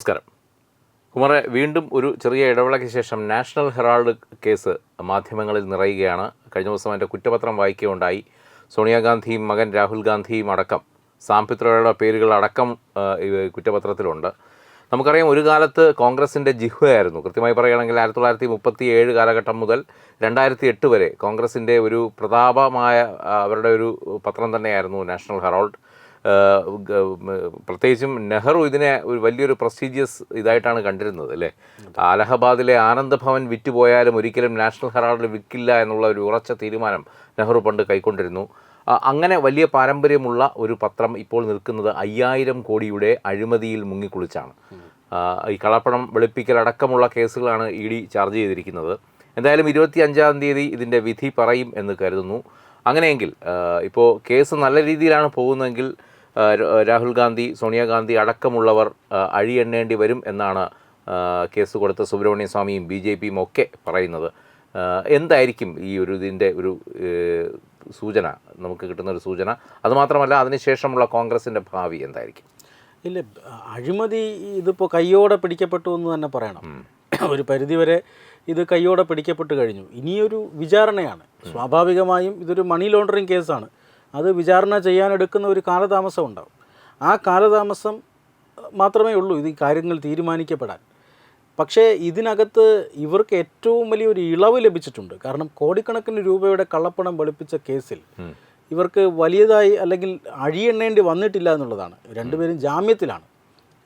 നമസ്കാരം. കുമാറെ വീണ്ടും ഒരു ചെറിയ ഇടവേളയ്ക്ക് ശേഷം നാഷണൽ ഹെറാൾഡ് കേസ് മാധ്യമങ്ങളിൽ നിറയുകയാണ്. കഴിഞ്ഞ ദിവസം അതിന്റെ കുറ്റപത്രം വായിക്കുകയുണ്ടായി. സോണിയാഗാന്ധിയും മകൻ രാഹുൽ ഗാന്ധിയും അടക്കം. സാംപിത്രയുടെ പേരുകൾ അടക്കം കുറ്റപത്രത്തിലുണ്ട്. നമുക്കറിയാം ഒരു കാലത്ത് കോൺഗ്രസിന്റെ ജിഹ്വയായിരുന്നു. കൃത്യമായി പറയുകയാണെങ്കിൽ ആയിരത്തി തൊള്ളായിരത്തി മുപ്പത്തി ഏഴ് കാലഘട്ടം മുതൽ രണ്ടായിരത്തി എട്ട് വരെ കോൺഗ്രസിന്റെ ഒരു പ്രതാപമായ അവരുടെ ഒരു പത്രം തന്നെയായിരുന്നു നാഷണൽ ഹെറാൾഡ്. പ്രത്യേകിച്ചും നെഹ്റു ഇതിനെ ഒരു വലിയൊരു പ്രസ്റ്റീജിയസ് ഇതായിട്ടാണ് കണ്ടിരുന്നത് അല്ലേ? അലഹബാദിലെ ആനന്ദ് ഭവൻ വിറ്റുപോയാലും ഒരിക്കലും നാഷണൽ ഹെറാൾഡ് വിൽക്കില്ല എന്നുള്ള ഒരു ഉറച്ച തീരുമാനം നെഹ്റു പണ്ട് കൈക്കൊണ്ടിരുന്നു. അങ്ങനെ വലിയ പാരമ്പര്യമുള്ള ഒരു പത്രം ഇപ്പോൾ നിൽക്കുന്നത് അയ്യായിരം കോടിയുടെ അഴിമതിയിൽ മുങ്ങിക്കുളിച്ചാണ്. ഈ കളപ്പണം വെളുപ്പിക്കൽ അടക്കമുള്ള കേസുകളാണ് ഇ ഡി ചാർജ് ചെയ്തിരിക്കുന്നത്. എന്തായാലും ഇരുപത്തി അഞ്ചാം തീയതി ഇതിന്റെ വിധി പറയും എന്ന് കരുതുന്നു. അങ്ങനെയെങ്കിൽ ഇപ്പോൾ കേസ് നല്ല രീതിയിലാണ് പോകുന്നതെങ്കിൽ രാഹുൽ ഗാന്ധി സോണിയാഗാന്ധി അടക്കമുള്ളവർ അഴിയെണ്ണേണ്ടി വരും എന്നാണ് കേസ് കൊടുത്ത സുബ്രഹ്മണ്യ സ്വാമിയും ബി ജെ പിയും ഒക്കെ പറയുന്നത്. എന്തായിരിക്കും ഈ ഒരു ഇതിന്റെ ഒരു സൂചന? നമുക്ക് കിട്ടുന്ന ഒരു സൂചന. അതുമാത്രമല്ല അതിനുശേഷമുള്ള കോൺഗ്രസിന്റെ ഭാവി എന്തായിരിക്കും? ഇല്ല അഴിമതി ഇതിപ്പോൾ കയ്യോടെ പിടിക്കപ്പെട്ടു എന്ന് തന്നെ പറയണം. ഒരു പരിധിവരെ ഇത് കയ്യോടെ പിടിക്കപ്പെട്ട് കഴിഞ്ഞു. ഇനിയൊരു വിചാരണയാണ്. സ്വാഭാവികമായും ഇതൊരു മണി ലോണ്ടറിങ് കേസാണ്. അത് വിചാരണ ചെയ്യാനെടുക്കുന്ന ഒരു കാലതാമസം ഉണ്ടാവും. ആ കാലതാമസം മാത്രമേ ഉള്ളൂ ഇത് കാര്യങ്ങൾ തീരുമാനിക്കപ്പെടാൻ. പക്ഷേ ഇതിനകത്ത് ഇവർക്ക് ഏറ്റവും വലിയൊരു ഇളവ് ലഭിച്ചിട്ടുണ്ട്. കാരണം കോടിക്കണക്കിന് രൂപയുടെ കള്ളപ്പണം വെളുപ്പിച്ച കേസിൽ ഇവർക്ക് വലിയതായി അല്ലെങ്കിൽ അഴിയെണ്ണേണ്ടി വന്നിട്ടില്ല എന്നുള്ളതാണ്. രണ്ടുപേരും ജാമ്യത്തിലാണ്.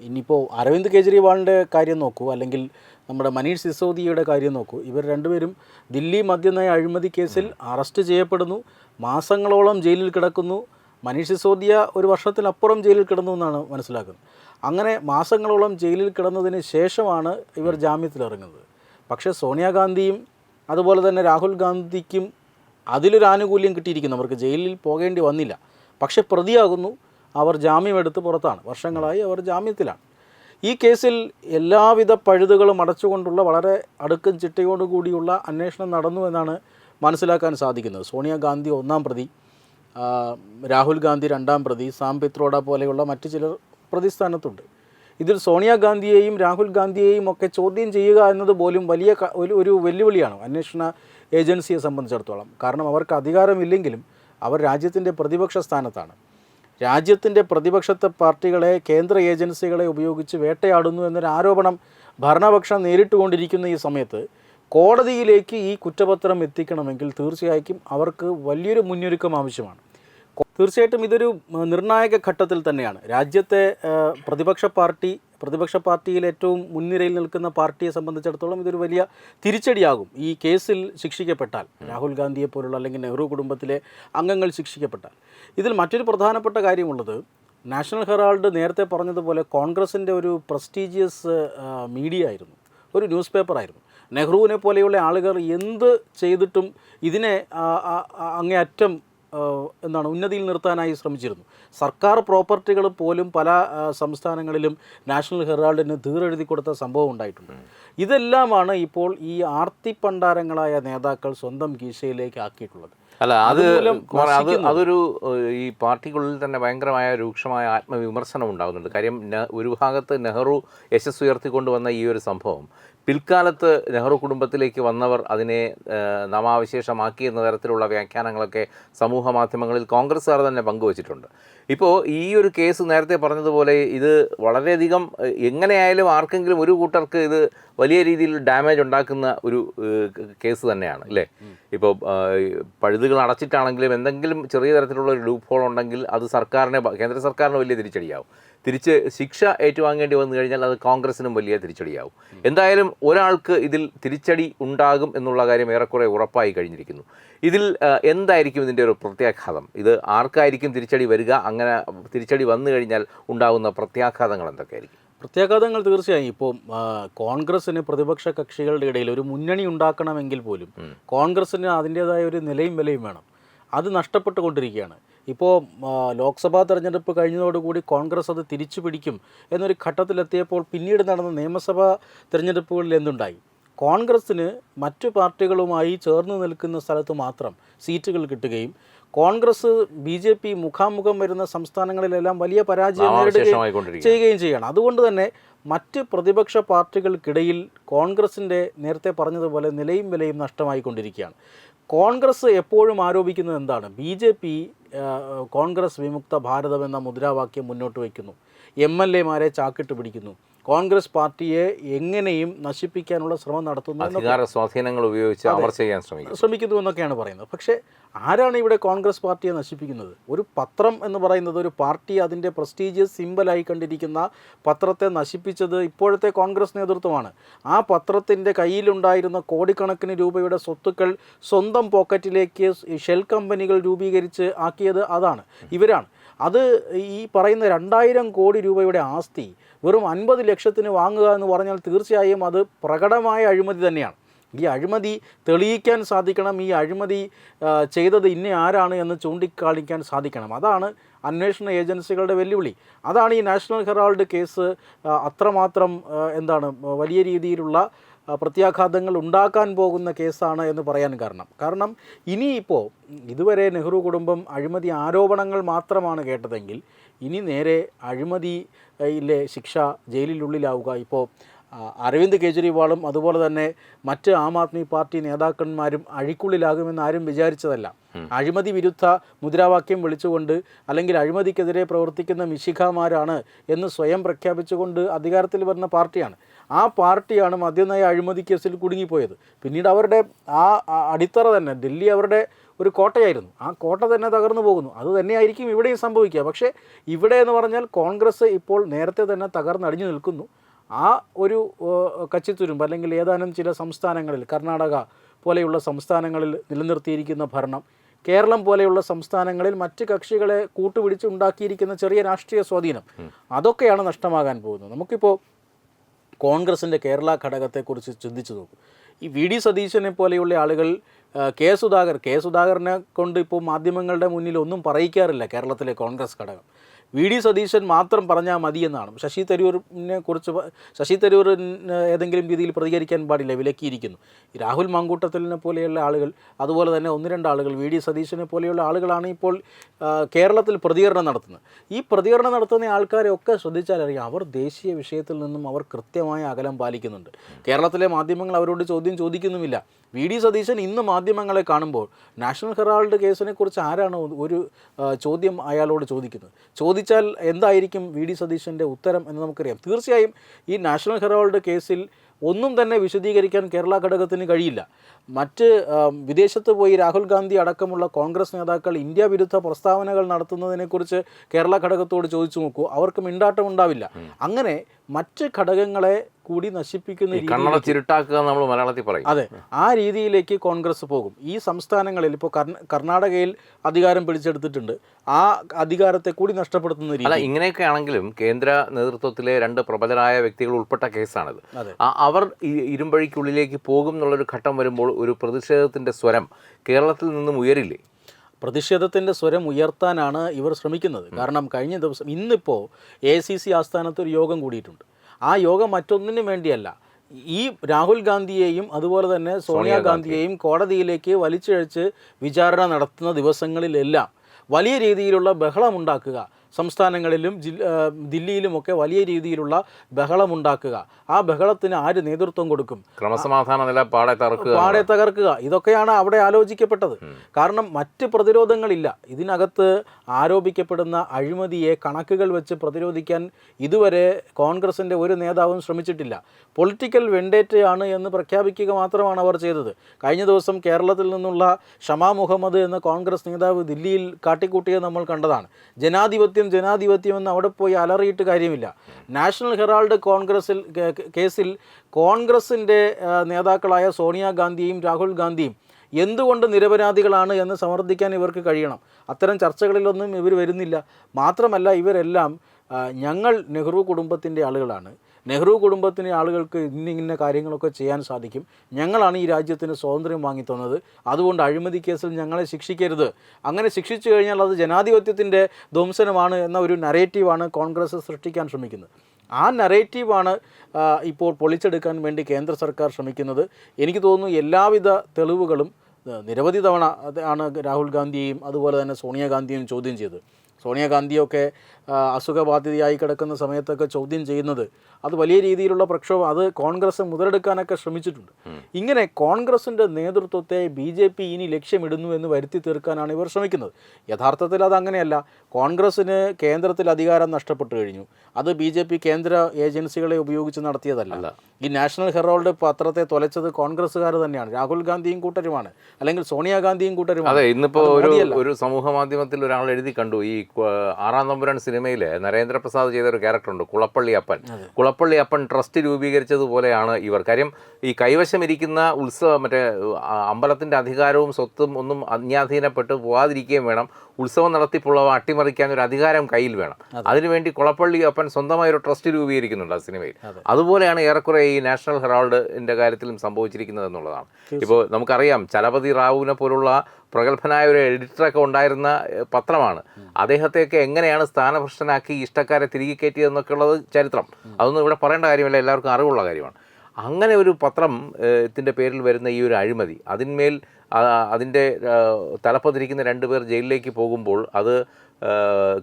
ഇനിയിപ്പോൾ അരവിന്ദ് കെജ്രിവാളിന്റെ കാര്യം നോക്കൂ. അല്ലെങ്കിൽ നമ്മുടെ മനീഷ് സിസോദിയയുടെ കാര്യം നോക്കൂ. ഇവർ രണ്ടുപേരും ദില്ലി മദ്യനയ അഴിമതി കേസിൽ അറസ്റ്റ് ചെയ്യപ്പെടുന്നു. മാസങ്ങളോളം ജയിലിൽ കിടക്കുന്നു. മനീഷ് സിസോദിയ ഒരു വർഷത്തിനപ്പുറം ജയിലിൽ കിടന്നു എന്നാണ് മനസ്സിലാക്കുന്നത്. അങ്ങനെ മാസങ്ങളോളം ജയിലിൽ കിടന്നതിന് ശേഷമാണ് ഇവർ ജാമ്യത്തിലിറങ്ങുന്നത്. പക്ഷേ സോണിയാഗാന്ധിയും അതുപോലെ തന്നെ രാഹുൽ ഗാന്ധിക്കും അതിലൊരു ആനുകൂല്യം കിട്ടിയിരിക്കുന്നു. അവർക്ക് ജയിലിൽ പോകേണ്ടി വന്നില്ല. പക്ഷേ പ്രതിയാകുന്നു. അവർ ജാമ്യമെടുത്ത് പുറത്താണ്. വർഷങ്ങളായി അവർ ജാമ്യത്തിലാണ്. ഈ കേസിൽ എല്ലാവിധ പഴുതുകളും അടച്ചുകൊണ്ടുള്ള വളരെ അടുക്കും ചിട്ടയോടു കൂടിയുള്ള അന്വേഷണം നടന്നു എന്നാണ് മനസ്സിലാക്കാൻ സാധിക്കുന്നത്. സോണിയാഗാന്ധി ഒന്നാം പ്രതി രാഹുൽ ഗാന്ധി രണ്ടാം പ്രതി സാം പിത്രോഡ പോലെയുള്ള മറ്റു ചിലർ പ്രതിസ്ഥാനത്തുണ്ട്. ഇതിൽ സോണിയാഗാന്ധിയെയും രാഹുൽ ഗാന്ധിയെയും ഒക്കെ ചോദ്യം ചെയ്യുക എന്നത് പോലും വലിയ ഒരു ഒരു വെല്ലുവിളിയാണ് അന്വേഷണ ഏജൻസിയെ സംബന്ധിച്ചിടത്തോളം. കാരണം അവർക്ക് അധികാരമില്ലെങ്കിലും അവർ രാജ്യത്തിന്റെ പ്രതിപക്ഷ സ്ഥാനത്താണ്. രാജ്യത്തിന്റെ പ്രതിപക്ഷത്തെ പാർട്ടികളെ കേന്ദ്ര ഏജൻസികളെ ഉപയോഗിച്ച് വേട്ടയാടുന്നു എന്നൊരു ആരോപണം ഭരണപക്ഷം നേരിട്ടുകൊണ്ടിരിക്കുന്ന ഈ സമയത്ത് കോടതിയിലേക്ക് ഈ കുറ്റപത്രം എത്തിക്കണമെങ്കിൽ തീർച്ചയായും അവർക്ക് വലിയൊരു മുന്നൊരുക്കം ആവശ്യമാണ്. തീർച്ചയായിട്ടും ഇതൊരു നിർണായക ഘട്ടത്തിൽ തന്നെയാണ്. രാജ്യത്തെ പ്രതിപക്ഷ പാർട്ടി പ്രതിപക്ഷ പാർട്ടിയിൽ ഏറ്റവും മുൻനിരയിൽ നിൽക്കുന്ന പാർട്ടിയെ സംബന്ധിച്ചിടത്തോളം ഇതൊരു വലിയ തിരിച്ചടിയാകും. ഈ കേസിൽ ശിക്ഷിക്കപ്പെട്ടാൽ രാഹുൽ ഗാന്ധിയെ പോലുള്ള അല്ലെങ്കിൽ നെഹ്റു കുടുംബത്തിലെ അംഗങ്ങൾ ശിക്ഷിക്കപ്പെട്ടാൽ. ഇതിൽ മറ്റൊരു പ്രധാനപ്പെട്ട കാര്യമുള്ളത് നാഷണൽ ഹെറാൾഡ് നേരത്തെ പറഞ്ഞതുപോലെ കോൺഗ്രസിന്റെ ഒരു പ്രസ്റ്റീജിയസ് മീഡിയ ആയിരുന്നു. ഒരു ന്യൂസ് പേപ്പറായിരുന്നു നെഹ്റുവിനെ പോലെയുള്ള ആളുകൾ എന്ത് ചെയ്തിട്ടും ഇതിനെ അങ്ങേയറ്റം എന്താണ് ഉന്നതിയിൽ നിർത്താനായി ശ്രമിച്ചിരുന്നു. സർക്കാർ പ്രോപ്പർട്ടികൾ പോലും പല സംസ്ഥാനങ്ങളിലും നാഷണൽ ഹെറാൾഡിന് തീറെഴുതി കൊടുത്ത സംഭവം ഉണ്ടായിട്ടുണ്ട്. ഇതെല്ലാമാണ് ഇപ്പോൾ ഈ ആർത്തി പണ്ടാരങ്ങളായ നേതാക്കൾ സ്വന്തം കീശയിലേക്ക് ആക്കിയിട്ടുള്ളത്. അല്ല അത് അത് അതൊരു ഈ പാർട്ടിക്കുള്ളിൽ തന്നെ ഭയങ്കരമായ രൂക്ഷമായ ആത്മവിമർശനം ഉണ്ടാകുന്നുണ്ട്. കാര്യം ഒരു ഭാഗത്ത് നെഹ്റു യശസ് ഉയർത്തിക്കൊണ്ടുവന്ന ഈ ഒരു സംഭവം. പിൽക്കാലത്ത് നെഹ്റു കുടുംബത്തിലേക്ക് വന്നവർ അതിനെ നാമാവശേഷമാക്കി എന്ന തരത്തിലുള്ള വ്യാഖ്യാനങ്ങളൊക്കെ സമൂഹ മാധ്യമങ്ങളിൽ കോൺഗ്രസ്സുകാർ തന്നെ പങ്കുവച്ചിട്ടുണ്ട്. ഇപ്പോൾ ഈ ഒരു കേസ് നേരത്തെ പറഞ്ഞതുപോലെ ഇത് വളരെയധികം എങ്ങനെയായാലും ആർക്കെങ്കിലും ഒരു കൂട്ടർക്ക് ഇത് വലിയ രീതിയിൽ ഡാമേജ് ഉണ്ടാക്കുന്ന ഒരു കേസ് തന്നെയാണ് അല്ലേ? ഇപ്പോൾ പഴുതുകൾ അടച്ചിട്ടാണെങ്കിലും എന്തെങ്കിലും ചെറിയ തരത്തിലുള്ള ഒരു ലൂപ്പ് ഹോൾ ഉണ്ടെങ്കിൽ അത് സർക്കാരിനെ കേന്ദ്ര സർക്കാരിന് വലിയ തിരിച്ചടിയാവും. തിരിച്ച് ശിക്ഷ ഏറ്റുവാങ്ങേണ്ടി വന്നു കഴിഞ്ഞാൽ അത് കോൺഗ്രസിനും വലിയ തിരിച്ചടിയാവും. എന്തായാലും ഒരാൾക്ക് ഇതിൽ തിരിച്ചടി ഉണ്ടാകും എന്നുള്ള കാര്യം ഏറെക്കുറെ ഉറപ്പായി കഴിഞ്ഞിരിക്കുന്നു. ഇതിൽ എന്തായിരിക്കും ഇതിന്റെ ഒരു പ്രത്യാഘാതം? ഇത് ആർക്കായിരിക്കും തിരിച്ചടി വരിക? അങ്ങനെ തിരിച്ചടി വന്നു കഴിഞ്ഞാൽ ഉണ്ടാകുന്ന പ്രത്യാഘാതങ്ങൾ എന്തൊക്കെയായിരിക്കും? പ്രത്യാഘാതങ്ങൾ തീർച്ചയായും ഇപ്പോൾ കോൺഗ്രസ്സിന് പ്രതിപക്ഷ കക്ഷികളുടെ ഇടയിൽ ഒരു മുന്നണി ഉണ്ടാക്കണമെങ്കിൽ പോലും കോൺഗ്രസ്സിന് അതിന്റേതായ ഒരു നിലയും വിലയും വേണം. അത് നഷ്ടപ്പെട്ടുകൊണ്ടിരിക്കുകയാണ്. ഇപ്പോൾ ലോക്സഭാ തെരഞ്ഞെടുപ്പ് കഴിഞ്ഞതോടുകൂടി കോൺഗ്രസ് അത് തിരിച്ചു പിടിക്കും എന്നൊരു ഘട്ടത്തിലെത്തിയപ്പോൾ പിന്നീട് നടന്ന നിയമസഭാ തെരഞ്ഞെടുപ്പുകളിൽ എന്തുണ്ടായി? കോൺഗ്രസ്സിന് മറ്റു പാർട്ടികളുമായി ചേർന്ന് നിൽക്കുന്ന സ്ഥലത്ത് മാത്രം സീറ്റുകൾ കിട്ടുകയും കോൺഗ്രസ് ബി ജെ പി മുഖാമുഖം വരുന്ന സംസ്ഥാനങ്ങളിലെല്ലാം വലിയ പരാജയം നാമാവശേഷമായിക്കൊണ്ടിരിക്കുകയാണ് ചെയ്യുകയും ചെയ്യണം. അതുകൊണ്ട് തന്നെ മറ്റ് പ്രതിപക്ഷ പാർട്ടികൾക്കിടയിൽ കോൺഗ്രസിന്റെ നേരത്തെ പറഞ്ഞതുപോലെ നിലയും വിലയും നഷ്ടമായിക്കൊണ്ടിരിക്കുകയാണ്. കോൺഗ്രസ് എപ്പോഴും ആരോപിക്കുന്നത് എന്താണ്? ബി ജെ പി കോൺഗ്രസ് വിമുക്ത ഭാരതമെന്ന മുദ്രാവാക്യം മുന്നോട്ട് വയ്ക്കുന്നു. എം എൽ എമാരെ ചാക്കിട്ട് പിടിക്കുന്നു. കോൺഗ്രസ് പാർട്ടിയെ എങ്ങനെയും നശിപ്പിക്കാനുള്ള ശ്രമം നടത്തുന്നു അധികാര സ്വാധീനങ്ങൾ ഉപയോഗിച്ച് അവർ ചെയ്യാൻ ശ്രമിക്കും ശ്രമിക്കുന്നു എന്നൊക്കെയാണ് പറയുന്നത്. പക്ഷേ ആരാണ് ഇവിടെ കോൺഗ്രസ് പാർട്ടിയെ നശിപ്പിക്കുന്നത്? ഒരു പത്രം എന്ന് പറയുന്നത് ഒരു പാർട്ടി അതിന്റെ പ്രസ്റ്റീജിയസ് സിമ്പലായി കണ്ടിരിക്കുന്ന പത്രത്തെ നശിപ്പിച്ചത് ഇപ്പോഴത്തെ കോൺഗ്രസ് നേതൃത്വമാണ്. ആ പത്രത്തിന്റെ കയ്യിലുണ്ടായിരുന്ന കോടിക്കണക്കിന് രൂപയുടെ സ്വത്തുക്കൾ സ്വന്തം പോക്കറ്റിലേക്ക് ഷെൽ കമ്പനികൾ രൂപീകരിച്ച് ആക്കിയത് അതാണ്. ഇവരാണ്. അത് ഈ പറയുന്ന രണ്ടായിരം കോടി രൂപയുടെ ആസ്തി വെറും അൻപത് ലക്ഷത്തിന് വാങ്ങുക എന്ന് പറഞ്ഞാൽ തീർച്ചയായും അത് പ്രകടമായ അഴിമതി തന്നെയാണ്. ഈ അഴിമതി തെളിയിക്കാൻ സാധിക്കണം ഈ അഴിമതി ചെയ്തത് ഇന്ന ആരാണ് എന്ന് ചൂണ്ടിക്കാണിക്കാൻ സാധിക്കണം. അതാണ് അന്വേഷണ ഏജൻസികളുടെ വെല്ലുവിളി. അതാണ് ഈ നാഷണൽ ഹെറാൾഡ് കേസ് അത്രമാത്രം എന്താണ് വലിയ രീതിയിലുള്ള പ്രത്യാഘാതങ്ങൾ ഉണ്ടാക്കാൻ പോകുന്ന കേസാണ് എന്ന് പറയാൻ കാരണം. കാരണം ഇനിയിപ്പോൾ ഇതുവരെ നെഹ്റു കുടുംബം അഴിമതി ആരോപണങ്ങൾ മാത്രമാണ് കേട്ടതെങ്കിൽ ഇനി നേരെ അഴിമതിയിലെ ശിക്ഷ ജയിലിനുള്ളിലാവുക. ഇപ്പോൾ അരവിന്ദ് കെജ്രിവാളും അതുപോലെ തന്നെ മറ്റ് ആം ആദ്മി പാർട്ടി നേതാക്കന്മാരും അഴിക്കുള്ളിലാകുമെന്ന് ആരും വിചാരിച്ചതല്ല. അഴിമതി വിരുദ്ധ മുദ്രാവാക്യം വിളിച്ചുകൊണ്ട് അല്ലെങ്കിൽ അഴിമതിക്കെതിരെ പ്രവർത്തിക്കുന്ന മിശിഖമാരാണ് എന്ന് സ്വയം പ്രഖ്യാപിച്ചുകൊണ്ട് അധികാരത്തിൽ വരുന്ന പാർട്ടിയാണ്. ആ പാർട്ടിയാണ് മദ്യനയ അഴിമതി കേസിൽ കുടുങ്ങിപ്പോയത്. പിന്നീട് അവരുടെ ആ അടിത്തറ തന്നെ ഡൽഹി അവരുടെ ഒരു കോട്ടയായിരുന്നു. ആ കോട്ട തന്നെ തകർന്നു പോകുന്നു. അത് തന്നെയായിരിക്കും ഇവിടെയും സംഭവിക്കുക. പക്ഷേ ഇവിടെ എന്ന് പറഞ്ഞാൽ കോൺഗ്രസ് ഇപ്പോൾ നേരത്തെ തന്നെ തകർന്നടിഞ്ഞു നിൽക്കുന്നു. ആ ഒരു കച്ചിത്തുരുമ്പ് അല്ലെങ്കിൽ ഏതാനും ചില സംസ്ഥാനങ്ങളിൽ കർണാടക പോലെയുള്ള സംസ്ഥാനങ്ങളിൽ നിലനിർത്തിയിരിക്കുന്ന ഭരണം കേരളം പോലെയുള്ള സംസ്ഥാനങ്ങളിൽ മറ്റ് കക്ഷികളെ കൂട്ടുപിടിച്ച് ഉണ്ടാക്കിയിരിക്കുന്ന ചെറിയ രാഷ്ട്രീയ സ്വാധീനം അതൊക്കെയാണ് നഷ്ടമാകാൻ പോകുന്നത്. നമുക്കിപ്പോൾ കോൺഗ്രസിന്റെ കേരള ഘടകത്തെക്കുറിച്ച് ചിന്തിച്ചു നോക്കും. ഈ വി ഡി സതീശനെ പോലെയുള്ള ആളുകൾ കെ സുധാകർ കെ സുധാകരനെ കൊണ്ട് ഇപ്പോൾ മാധ്യമങ്ങളുടെ മുന്നിൽ ഒന്നും പറയിക്കാറില്ല കേരളത്തിലെ കോൺഗ്രസ് ഘടകം. വി ഡി സതീശൻ മാത്രം പറഞ്ഞാൽ മതിയെന്നാണ് ശശി തരൂരിനെ കുറിച്ച് ശശി തരൂർ ഏതെങ്കിലും രീതിയിൽ പ്രതികരിക്കാൻ പാടില്ല വിലക്കിയിരിക്കുന്നു. രാഹുൽ മാങ്കൂട്ടത്തിലിനെ പോലെയുള്ള ആളുകൾ അതുപോലെ തന്നെ ഒന്ന് രണ്ട് ആളുകൾ വി ഡി സതീശനെ പോലെയുള്ള ആളുകളാണ് ഇപ്പോൾ കേരളത്തിൽ പ്രതികരണം നടത്തുന്നത്. ഈ പ്രതികരണം നടത്തുന്ന ആൾക്കാരെ ഒക്കെ ശ്രദ്ധിച്ചാലറിയാം അവർ ദേശീയ വിഷയത്തിൽ നിന്നും അവർ കൃത്യമായ അകലം പാലിക്കുന്നുണ്ട്. കേരളത്തിലെ മാധ്യമങ്ങൾ അവരോട് ചോദ്യം ചോദിക്കുന്നുമില്ല. വി ഡി സതീശൻ ഇന്ന് മാധ്യമങ്ങളെ കാണുമ്പോൾ നാഷണൽ ഹെറാൾഡ് കേസിനെ കുറിച്ച് ആരാണ് ഒരു ചോദ്യം അയാളോട് ചോദിക്കുന്നത്? ചോദിച്ചാൽ എന്തായിരിക്കും വി ഡി സതീശന്റെ ഉത്തരം എന്ന് നമുക്കറിയാം. തീർച്ചയായും ഈ നാഷണൽ ഹെറാൾഡ് കേസിൽ ഒന്നും തന്നെ വിശദീകരിക്കാൻ കേരള ഘടകത്തിന് കഴിയില്ല. മറ്റ് വിദേശത്ത് പോയി രാഹുൽ ഗാന്ധി അടക്കമുള്ള കോൺഗ്രസ് നേതാക്കൾ ഇന്ത്യ വിരുദ്ധ പ്രസ്താവനകൾ നടത്തുന്നതിനെക്കുറിച്ച് കേരള ഘടകത്തോട് ചോദിച്ചു നോക്കൂ. അവർക്ക് മിണ്ടാട്ടം ഉണ്ടാവില്ല അങ്ങനെ മറ്റ് ഘടകങ്ങളെ കൂടി നശിപ്പിക്കുന്ന കണ്ണട ചിരുട്ടാക്കുക നമ്മൾ മലയാളത്തിൽ പറയും. അതെ ആ രീതിയിലേക്ക് കോൺഗ്രസ് പോകും. ഈ സംസ്ഥാനങ്ങളിൽ ഇപ്പോൾ കർണാടകയിൽ അധികാരം പിടിച്ചെടുത്തിട്ടുണ്ട്. ആ അധികാരത്തെ കൂടി നഷ്ടപ്പെടുത്തുന്ന അല്ല രീതി. ഇങ്ങനെയൊക്കെ ആണെങ്കിലും കേന്ദ്ര നേതൃത്വത്തിലെ രണ്ട് പ്രബലരായ വ്യക്തികൾ ഉൾപ്പെട്ട കേസാണിത്. അവർ ഇരുമ്പഴിക്കുള്ളിലേക്ക് പോകും എന്നുള്ളൊരു ഘട്ടം വരുമ്പോൾ ഒരു പ്രതിഷേധത്തിന്റെ സ്വരം കേരളത്തിൽ നിന്നും ഉയരില്ലേ? പ്രതിഷേധത്തിന്റെ സ്വരം ഉയർത്താനാണ് ഇവർ ശ്രമിക്കുന്നത്. കാരണം കഴിഞ്ഞ ദിവസം ഇന്നിപ്പോൾ എ സി സി ആസ്ഥാനത്ത് ഒരു യോഗം കൂടിയിട്ടുണ്ട്. ആ യോഗം മറ്റൊന്നിനും വേണ്ടിയല്ല. ഈ രാഹുൽ ഗാന്ധിയെയും അതുപോലെ തന്നെ സോണിയാഗാന്ധിയെയും കോടതിയിലേക്ക് വലിച്ചിഴച്ച് വിചാരണ നടത്തുന്ന ദിവസങ്ങളിലെല്ലാം വലിയ രീതിയിലുള്ള ബഹളമുണ്ടാക്കുക സംസ്ഥാനങ്ങളിലും ദില്ലിയിലുമൊക്കെ വലിയ രീതിയിലുള്ള ബഹളമുണ്ടാക്കുക. ആ ബഹളത്തിന് ആര് നേതൃത്വം കൊടുക്കും? ക്രമസമാധാന നില പാടെ തകർക്കുക. പാടെ തകർക്കുക. ഇതൊക്കെയാണ് അവിടെ ആലോചിക്കപ്പെട്ടത്. കാരണം മറ്റ് പ്രതിരോധങ്ങളില്ല. ഇതിനകത്ത് ആരോപിക്കപ്പെടുന്ന അഴിമതിയെ കണക്കുകൾ വെച്ച് പ്രതിരോധിക്കാൻ ഇതുവരെ കോൺഗ്രസിന്റെ ഒരു നേതാവും ശ്രമിച്ചിട്ടില്ല. പൊളിറ്റിക്കൽ വെണ്ടേറ്റയാണ് എന്ന് പ്രഖ്യാപിക്കുക മാത്രമാണ് അവർ ചെയ്തത്. കഴിഞ്ഞ ദിവസം കേരളത്തിൽ നിന്നുള്ള ഷമാ മുഹമ്മദ് എന്ന കോൺഗ്രസ് നേതാവ് ദില്ലിയിൽ കാട്ടിക്കൂട്ടിയത് നമ്മൾ കണ്ടതാണ്. ജനാധിപത്യം ജനാധിപത്യം ജനാധിപത്യം എന്ന് അവിടെ പോയി അലറിയിട്ട് കാര്യമില്ല. നാഷണൽ ഹെറാൾഡ് കോൺഗ്രസിൽ കേസിൽ കോൺഗ്രസിന്റെ നേതാക്കളായ സോണിയാഗാന്ധിയും രാഹുൽ ഗാന്ധിയും എന്തുകൊണ്ട് നിരപരാധികളാണ് എന്ന് സമർത്ഥിക്കാൻ ഇവർക്ക് കഴിയണം. അത്തരം ചർച്ചകളിലൊന്നും ഇവർ വരുന്നില്ല. മാത്രമല്ല ഇവരെല്ലാം ഞങ്ങൾ നെഹ്റു കുടുംബത്തിന്റെ ആളുകളാണ്. നെഹ്റു കുടുംബത്തിന് ആളുകൾക്ക് ഇന്നിങ്ങനെ കാര്യങ്ങളൊക്കെ ചെയ്യാൻ സാധിക്കും. ഞങ്ങളാണ് ഈ രാജ്യത്തിന് സ്വാതന്ത്ര്യം വാങ്ങി തന്നത്. അതുകൊണ്ട് അഴിമതി കേസിൽ ഞങ്ങളെ ശിക്ഷിക്കരുത്. അങ്ങനെ ശിക്ഷിച്ചു കഴിഞ്ഞാൽ അത് ജനാധിപത്യത്തിന്റെ ധ്വംസനമാണ് എന്ന ഒരു നരേറ്റീവാണ് കോൺഗ്രസ് സൃഷ്ടിക്കാൻ ശ്രമിക്കുന്നത്. ആ നറേറ്റീവാണ് ഇപ്പോൾ പൊളിച്ചെടുക്കാൻ വേണ്ടി കേന്ദ്ര സർക്കാർ ശ്രമിക്കുന്നത്. എനിക്ക് തോന്നുന്നു എല്ലാവിധ തെളിവുകളും നിരവധി തവണ ആണ് രാഹുൽ ഗാന്ധിയെയും അതുപോലെ തന്നെ സോണിയാഗാന്ധിയെയും ചോദ്യം ചെയ്തത്. സോണിയാഗാന്ധിയൊക്കെ അസുഖബാധിതയായി കിടക്കുന്ന സമയത്തൊക്കെ ചോദ്യം ചെയ്യുന്നത് അത് വലിയ രീതിയിലുള്ള പ്രക്ഷോഭം അത് കോൺഗ്രസ് മുതലെടുക്കാനൊക്കെ ശ്രമിച്ചിട്ടുണ്ട്. ഇങ്ങനെ കോൺഗ്രസിന്റെ നേതൃത്വത്തെ ബി ജെ പി ഇനി ലക്ഷ്യമിടുന്നു എന്ന് വരുത്തി തീർക്കാനാണ് ഇവർ ശ്രമിക്കുന്നത്. യഥാർത്ഥത്തിൽ അത് അങ്ങനെയല്ല. കോൺഗ്രസ്സിന് കേന്ദ്രത്തിൽ അധികാരം നഷ്ടപ്പെട്ടു കഴിഞ്ഞു. അത് ബി ജെ പി കേന്ദ്ര ഏജൻസികളെ ഉപയോഗിച്ച് നടത്തിയതല്ല. ഈ നാഷണൽ ഹെറോൾഡ് പത്രത്തെ തൊലച്ചത് കോൺഗ്രസ്സുകാർ തന്നെയാണ്. രാഹുൽ ഗാന്ധിയും കൂട്ടരുമാണ്. അല്ലെങ്കിൽ സോണിയാഗാന്ധിയും കൂട്ടരുമാണ്. അതെ ഇന്നിപ്പോ ഒരു ഒരു സമൂഹ മാധ്യമത്തിൽ ഒരാൾ എഴുതി കണ്ടു ഈ ആറാം തമ്പുരാൻ സിനിമയിൽ നരേന്ദ്രപ്രസാദ് ചെയ്ത ഒരു ക്യാരക്ടറുണ്ട് കുളപ്പള്ളി അപ്പൻ. കുളപ്പള്ളി അപ്പൻ ട്രസ്റ്റ് രൂപീകരിച്ചതുപോലെയാണ് ഇവർ. കാര്യം ഈ കൈവശം ഇരിക്കുന്ന ഉത്സവം മറ്റേ അമ്പലത്തിന്റെ അമ്പലത്തിന്റെ അധികാരവും സ്വത്തും ഒന്നും അന്യാധീനപ്പെട്ട് പോകാതിരിക്കുകയും വേണം. ഉത്സവം നടത്തിപ്പുള്ളവ അട്ടിമറിക്കാൻ ഒരു അധികാരം കയ്യിൽ വേണം. അതിനുവേണ്ടി കുളപ്പള്ളി അപ്പൻ സ്വന്തമായ ഒരു ട്രസ്റ്റ് രൂപീകരിക്കുന്നുണ്ട് ആ സിനിമയിൽ. അതുപോലെയാണ് ഏറെക്കുറെ ഈ നാഷണൽ ഹെറാൾഡിന്റെ കാര്യത്തിലും സംഭവിച്ചിരിക്കുന്നത് എന്നുള്ളതാണ്. ഇപ്പോൾ നമുക്കറിയാം ചലപതി റാവുവിനെ പോലുള്ള പ്രഗത്ഭനായ ഒരു എഡിറ്ററൊക്കെ ഉണ്ടായിരുന്ന പത്രമാണ്. അദ്ദേഹത്തെയൊക്കെ എങ്ങനെയാണ് സ്ഥാനഭ്രഷ്ടനാക്കി ഇഷ്ടക്കാരെ തിരികെ കയറ്റിയതെന്നൊക്കെ ഉള്ളത് ചരിത്രം അതൊന്നും ഇവിടെ പറയേണ്ട കാര്യമല്ല. എല്ലാവർക്കും അറിവുള്ള കാര്യമാണ്. അങ്ങനെ ഒരു പത്രം ഇതിന്റെ പേരിൽ വരുന്ന ഈ ഒരു അഴിമതി അതിന്മേൽ അതിന്റെ തലപ്പതിരിക്കുന്ന രണ്ട് രണ്ടുപേർ ജയിലിലേക്ക് പോകുമ്പോൾ അത്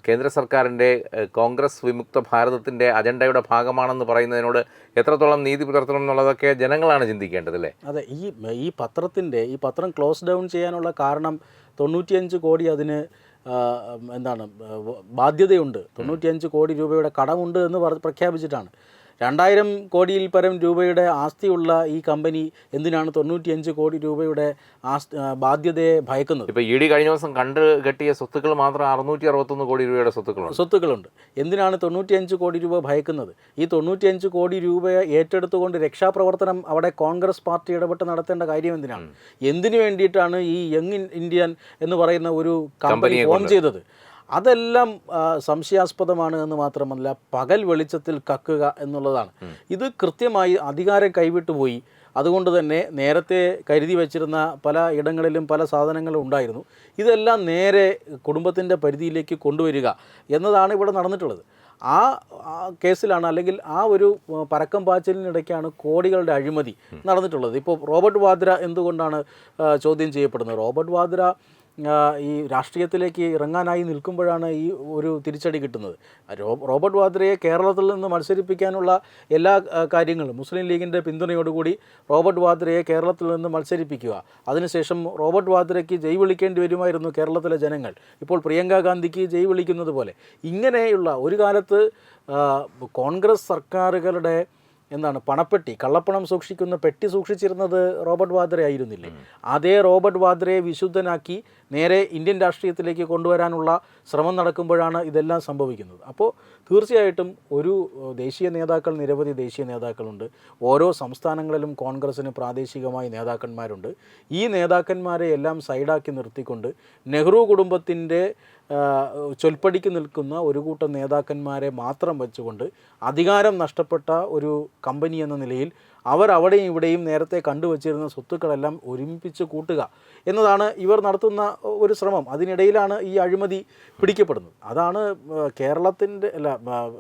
കേന്ദ്ര സർക്കാരിന്റെ കോൺഗ്രസ് വിമുക്ത ഭാരതത്തിന്റെ അജണ്ടയുടെ ഭാഗമാണെന്ന് പറയുന്നതിനോട് എത്രത്തോളം നീതി പുലർത്തണം എന്നുള്ളതൊക്കെ ജനങ്ങളാണ് ചിന്തിക്കേണ്ടത് അല്ലേ? അതെ ഈ ഈ പത്രത്തിന്റെ ഈ പത്രം ക്ലോസ് ഡൗൺ ചെയ്യാനുള്ള കാരണം തൊണ്ണൂറ്റിയഞ്ച് കോടി അതിന് എന്താണ് ബാധ്യതയുണ്ട്. തൊണ്ണൂറ്റിയഞ്ച് കോടി രൂപയുടെ കടമുണ്ട് എന്ന് പ്രഖ്യാപിച്ചിട്ടാണ്. രണ്ടായിരം കോടിയിൽ പരം രൂപയുടെ ആസ്തിയുള്ള ഈ കമ്പനി എന്തിനാണ് തൊണ്ണൂറ്റിയഞ്ച് കോടി രൂപയുടെ ആസ്തി ബാധ്യതയെ ഭയക്കുന്നത്? ഇപ്പോൾ ഇ ഡി കഴിഞ്ഞ ദിവസം കണ്ട് കെട്ടിയ സ്വത്തുക്കൾ മാത്രം അറുന്നൂറ്റി അറുപത്തൊന്ന് കോടി രൂപയുടെ സ്വത്തുക്കളുണ്ട്. സ്വത്തുക്കളുണ്ട്. എന്തിനാണ് തൊണ്ണൂറ്റിയഞ്ച് കോടി രൂപ ഭയക്കുന്നത്? ഈ തൊണ്ണൂറ്റിയഞ്ച് കോടി രൂപ ഏറ്റെടുത്തുകൊണ്ട് രക്ഷാപ്രവർത്തനം അവിടെ കോൺഗ്രസ് പാർട്ടി ഇടപെട്ട് നടത്തേണ്ട കാര്യം എന്തിനാണ്? എന്തിനു വേണ്ടിയിട്ടാണ് ഈ യങ് ഇന്ത്യൻ എന്ന് പറയുന്ന ഒരു കമ്പനി ഫോം ചെയ്തത്? അതെല്ലാം സംശയാസ്പദമാണ് എന്ന് മാത്രമല്ല പകൽ വെളിച്ചത്തിൽ കക്കുക എന്നുള്ളതാണ്. ഇത് കൃത്യമായി അധികാരം കൈവിട്ടു പോയി. അതുകൊണ്ട് തന്നെ നേരത്തെ കരുതി വച്ചിരുന്ന പല ഇടങ്ങളിലും പല സാധനങ്ങളും ഉണ്ടായിരുന്നു. ഇതെല്ലാം നേരെ കുടുംബത്തിന്റെ പരിധിയിലേക്ക് കൊണ്ടുവരിക എന്നതാണ് ഇവിടെ നടന്നിട്ടുള്ളത്. ആ കേസിലാണ് അല്ലെങ്കിൽ ആ ഒരു പരക്കം പാച്ചിലിനിടയ്ക്കാണ് കോടികളുടെ അഴിമതി നടന്നിട്ടുള്ളത്. ഇപ്പോൾ റോബർട്ട് വാദ്ര എന്തുകൊണ്ടാണ് ചോദ്യം ചെയ്യപ്പെടുന്നത്? റോബർട്ട് വാദ്ര ഈ രാഷ്ട്രീയത്തിലേക്ക് ഇറങ്ങാനായി നിൽക്കുമ്പോഴാണ് ഈ ഒരു തിരിച്ചടി കിട്ടുന്നത്. റോബർട്ട് വാദ്രയെ കേരളത്തിൽ നിന്ന് മത്സരിപ്പിക്കാനുള്ള എല്ലാ കാര്യങ്ങളും മുസ്ലിം ലീഗിന്റെ പിന്തുണയോടുകൂടി റോബർട്ട് വാദ്രയെ കേരളത്തിൽ നിന്ന് മത്സരിപ്പിക്കുക. അതിനുശേഷം റോബർട്ട് വാദ്രയ്ക്ക് ജയ് വിളിക്കേണ്ടി വരുമായിരുന്നു കേരളത്തിലെ ജനങ്ങൾ. ഇപ്പോൾ പ്രിയങ്ക ഗാന്ധിക്ക് ജയ് വിളിക്കുന്നത് പോലെ ഇങ്ങനെയുള്ള ഒരു കാലത്ത് കോൺഗ്രസ് സർക്കാരുകളുടെ എന്താണ് പണപ്പെട്ടി. കള്ളപ്പണം സൂക്ഷിക്കുന്ന പെട്ടി സൂക്ഷിച്ചിരുന്നത് റോബർട്ട് വാദ്ര ആയിരുന്നില്ലേ? അതേ റോബർട്ട് വാദ്രയെ വിശുദ്ധനാക്കി നേരെ ഇന്ത്യൻ രാഷ്ട്രീയത്തിലേക്ക് കൊണ്ടുവരാനുള്ള ശ്രമം നടക്കുമ്പോഴാണ് ഇതെല്ലാം സംഭവിക്കുന്നത്. അപ്പോൾ തീർച്ചയായിട്ടും ഒരു ദേശീയ നേതാക്കൾ നിരവധി ദേശീയ നേതാക്കളുണ്ട്. ഓരോ സംസ്ഥാനങ്ങളിലും കോൺഗ്രസ്സിന് പ്രാദേശികമായി നേതാക്കന്മാരുണ്ട്. ഈ നേതാക്കന്മാരെ എല്ലാം സൈഡാക്കി നിർത്തിക്കൊണ്ട് നെഹ്റു കുടുംബത്തിന്റെ ചൊൽപ്പടിക്ക് നിൽക്കുന്ന ഒരു കൂട്ടം നേതാക്കന്മാരെ മാത്രം വെച്ചുകൊണ്ട് അധികാരം നഷ്ടപ്പെട്ട ഒരു കമ്പനി എന്ന നിലയിൽ അവർ അവിടെയും ഇവിടെയും നേരത്തെ കണ്ടുവച്ചിരുന്ന സ്വത്തുക്കളെല്ലാം ഒരുമിപ്പിച്ച് കൂട്ടുക എന്നതാണ് ഇവർ നടത്തുന്ന ഒരു ശ്രമം. അതിനിടയിലാണ് ഈ അഴിമതി പിടിക്കപ്പെടുന്നത്. അതാണ് കേരളത്തിന്റെ അല്ല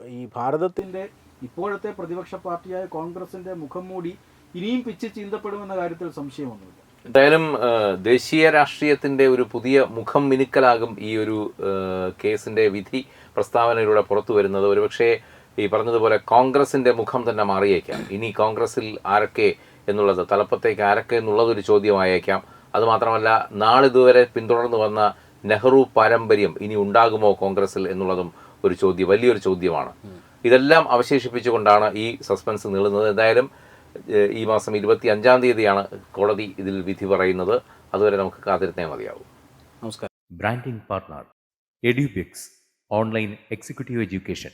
ഈ ഭാരതത്തിന്റെ ഇപ്പോഴത്തെ പ്രതിപക്ഷ പാർട്ടിയായ കോൺഗ്രസിന്റെ മുഖം മൂടി ഇനിയും പിച്ച് ചീന്തപ്പെടുമെന്ന കാര്യത്തിൽ സംശയമൊന്നുമില്ല. എന്തായാലും ദേശീയ രാഷ്ട്രീയത്തിന്റെ ഒരു പുതിയ മുഖം മിനുക്കലാകും ഈ ഒരു കേസിന്റെ വിധി പ്രസ്താവനയിലൂടെ പുറത്തു വരുന്നത്. ഒരുപക്ഷെ ഈ പറഞ്ഞതുപോലെ കോൺഗ്രസിന്റെ മുഖം തന്നെ മാറിയേക്കാം. ഇനി കോൺഗ്രസിൽ ആരൊക്കെ എന്നുള്ളത് തലപ്പത്തേക്ക് ആരൊക്കെ എന്നുള്ളത് ഒരു ചോദ്യമായേക്കാം അതുമാത്രമല്ല നാളിതുവരെ പിന്തുടർന്നു വന്ന നെഹ്റു പാരമ്പര്യം ഇനി ഉണ്ടാകുമോ കോൺഗ്രസിൽ എന്നുള്ളതും ഒരു ചോദ്യം വലിയൊരു ചോദ്യമാണ്. ഇതെല്ലാം അവശേഷിപ്പിച്ചുകൊണ്ടാണ് ഈ സസ്പെൻസ് നീളുന്നത്. എന്തായാലും ഈ മാസം ഇരുപത്തി അഞ്ചാം തീയതിയാണ് കോടതി ഇതിൽ വിധി പറയുന്നത്. അതുവരെ നമുക്ക് കാത്തിരുന്നേ മതിയാവും. നമസ്കാരം. Branding partner Edubix online executive education.